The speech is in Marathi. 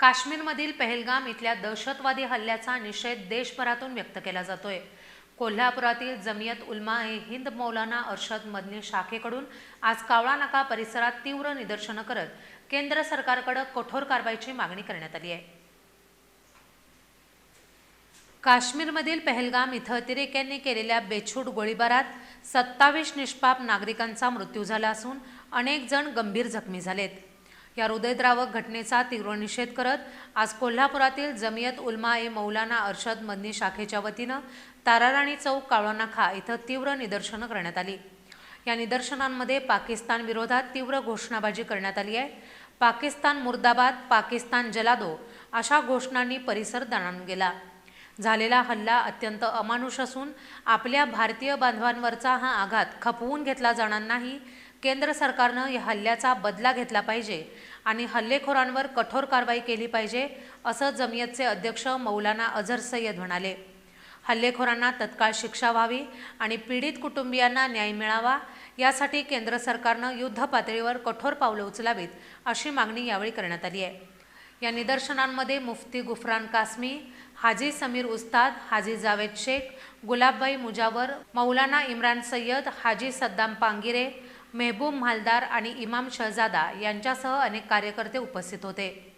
काश्मीरमधील पहलगाम इथल्या दहशतवादी हल्ल्याचा निषेध देशभरातून व्यक्त केला जातोय. कोल्हापुरातील जमियत उल्मा ए हिंद मौलाना अर्शद मदनी शाखेकडून आज कावळा नाका परिसरात तीव्र निदर्शनं करत केंद्र सरकारकडे कठोर कारवाईची मागणी करण्यात आली आहे. काश्मीरमधील पहलगाम इथं अतिरेक्यांनी केलेल्या बेछूट गोळीबारात सत्तावीस निष्पाप नागरिकांचा मृत्यू झाला असून अनेक जण गंभीर जखमी झालेत. या हृदयद्रावक घटनेचा तीव्र निषेध करत आज कोल्हापुरातील जमियत उल्मा ए मौलाना अर्शद मदनी शाखेच्या वतीनं ताराराणी चौक कावळानाखा इथं तीव्र निदर्शनं करण्यात आली. या निदर्शनांमध्ये पाकिस्तान विरोधात तीव्र घोषणाबाजी करण्यात आली आहे. पाकिस्तान मुर्दाबाद पाकिस्तान जलादो अशा घोषणांनी परिसर दणाणून गेला. झालेला हल्ला अत्यंत अमानुष असून आपल्या भारतीय बांधवांवरचा हा आघात खपवून घेतला जाणार नाही. केंद्र सरकारनं या हल्ल्याचा बदला घेतला पाहिजे आणि हल्लेखोरांवर कठोर कारवाई केली पाहिजे असं जमियतचे अध्यक्ष मौलाना अझर सय्यद म्हणाले. हल्लेखोरांना तत्काळ शिक्षा व्हावी आणि पीडित कुटुंबियांना न्याय मिळावा यासाठी केंद्र सरकारनं युद्ध पातळीवर कठोर पावलं उचलावीत अशी मागणी यावेळी करण्यात आली आहे. या निदर्शनांमध्ये मुफ्ती गुफरान कासमी हाजी समीर उस्ताद हाजी जावेद शेख गुलाबबाई मुजावर मौलाना इम्रान सय्यद हाजी सद्दाम पांगिरे मेहबूब मालदार आणि इमाम शहजादा यांच्यासह अनेक कार्यकर्ते उपस्थित होते.